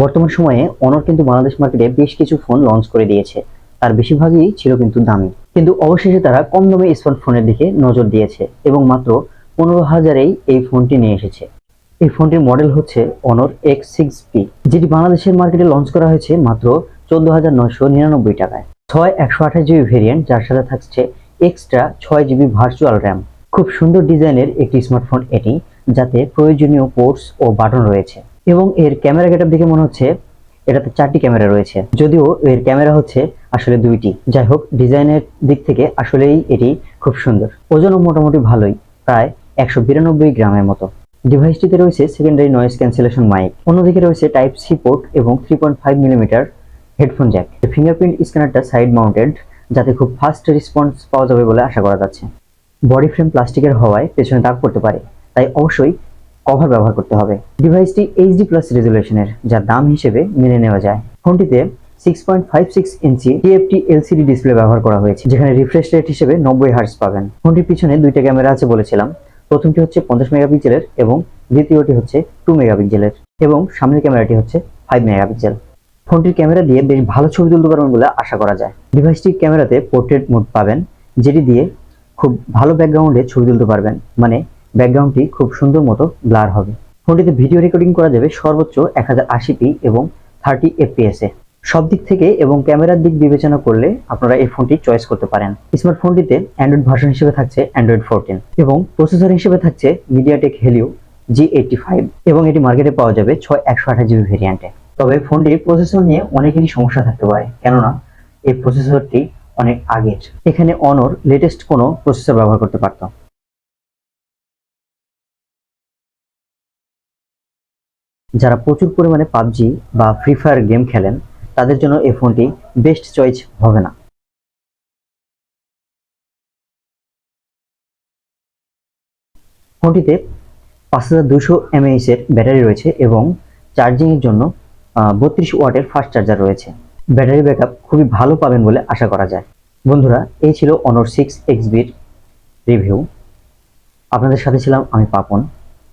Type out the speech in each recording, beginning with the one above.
বর্তমান সময়ে অনর কিন্তু বাংলাদেশ মার্কেটে বেশ কিছু ফোন লঞ্চ করে দিয়েছে। তার বেশিরভাগই ছিল কিন্তু দামি। কিন্তু অবশেষে তারা কম দামে স্মার্টফোনের দিকে নজর দিয়েছে এবং মাত্র পনেরো হাজারেই এই ফোনটি নিয়ে এসেছে। এই ফোনটির মডেল হচ্ছে অনর এক্স সিক্স পি যেটি বাংলাদেশের মার্কেটে লঞ্চ করা হয়েছে মাত্র চোদ্দ হাজার নয়শো নিরানব্বই টাকায়। ছয় একশো আঠাশ জিবি ভেরিয়েন্ট যার সাথে থাকছে এক্সট্রা ছয় জিবি ভার্চুয়াল র্যাম খুব সুন্দর ডিজাইনের একটি স্মার্টফোন এটি, যাতে প্রয়োজনীয় পোর্টস ও বাটন রয়েছে। এবং এর ক্যামেরা গেটআপ দেখে মনে হচ্ছে এটাতে চারটি ক্যামেরা রয়েছে। যদিও এর ক্যামেরা হচ্ছে আসলে দুইটি। যাই হোক, ডিজাইনের দিক থেকে আসলেই এটি খুব সুন্দর। ওজনও মোটামুটি ভালোই, প্রায় একশো বিরানব্বই গ্রামের মতো। ডিভাইসটিতে রয়েছে সেকেন্ডারি নয়েজ ক্যান্সেলেশন মাইক অন্যদিকে রয়েছে টাইপ সি পোর্ট এবং three point five millimetre headphone jack fingerprint স্ক্যানারটা side mounted যাতে খুব ফাস্ট রেসপন্স পাওয়া যাবে বলে আশা করা যাচ্ছে। বডি ফ্রেম প্লাস্টিকের হওয়ায় পেছনে দাগ পড়তে পারে, তাই অবশ্যই কভার ব্যবহার করতে হবে। ডিভাইসটি এইচডি প্লাস রেজুলেশনের যা দাম হিসেবে মেনে নেওয়া যায়। ফোনটিতে six point five six inch TFT LCD display ব্যবহার করা হয়েছে, যেখানে রিফ্রেশ রেট হিসেবে নব্বই হার্স পাবেন। ফোনটির পিছনে দুইটা ক্যামেরা আছে বলেছিলাম। প্রথমটি হচ্ছে পঞ্চাশ মেগাপিক্সেলের এবং দ্বিতীয়টি হচ্ছে টু মেগাপিক্সেলের এবং সামনের ক্যামেরাটি হচ্ছে ফাইভ মেগাপিক্সেল ফোনটির ক্যামেরা দিয়ে বেশ ভালো ছবি তুলতে পারবেন বলে আশা করা যায়। ডিভাইসটির ক্যামেরাতে পোর্ট্রেট মোড পাবেন, যেটি দিয়ে খুব ভালো ব্যাকগ্রাউন্ডে ছবি তুলতে পারবেন। মানে ব্যাকগ্রাউন্ডটি খুব সুন্দর মতো ব্লার হবে। ফোনটিতে ভিডিও রেকর্ডিং করা যাবে সর্বোচ্চ এক হাজার এবং থার্টি এফপিএস সব দিক থেকে এবং ক্যামেরার দিক বিবেচনা করলে আপনারা এই ফোনটি চয়েস করতে পারেন। স্মার্টফোনটিতে অ্যান্ড্রয়েড ভার্সন হিসেবে থাকছে অ্যান্ড্রয়েড ফোরটিন এবং প্রসেসর হিসেবে থাকছে MediaTek Helio G eighty five এবং এটি মার্কেটে পাওয়া যাবে ছয় একশো আঠাশ জিবি ভেরিয়েন্টে। তবে ফোনটির প্রসেসর নিয়ে অনেকেরই সমস্যা থাকতে পারে, কেননা এই প্রসেসরটি অনেক আগের। এখানে অনর লেটেস্ট কোনো প্রসেসর ব্যবহার করতে পারত। যারা প্রচুর পরিমাণে পাবজি বা ফ্রি ফায়ার গেম খেলেন, তাদের জন্য এই ফোনটি বেস্ট চয়েস হবে না। ফোনটিতে পাঁচ হাজার দুশো এমএএইচ এর ব্যাটারি রয়েছে এবং চার্জিং এর জন্য বত্রিশ ওয়াটের ফাস্ট চার্জার রয়েছে। ব্যাটারি ব্যাকআপ খুবই ভালো পাবেন বলে আশা করা যায়। বন্ধুরা, এই ছিল অনর সিক্স এক্স বির রিভিউ আপনাদের সাথে ছিলাম আমি পাপন।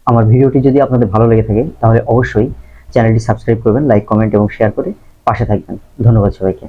আমার ভিডিওটি যদি আপনাদের ভালো লেগে থাকে, তাহলে অবশ্যই চ্যানেলটি সাবস্ক্রাইব করবেন, লাইক, কমেন্ট এবং শেয়ার করে পাশে থাকবেন। ধন্যবাদ সবাইকে।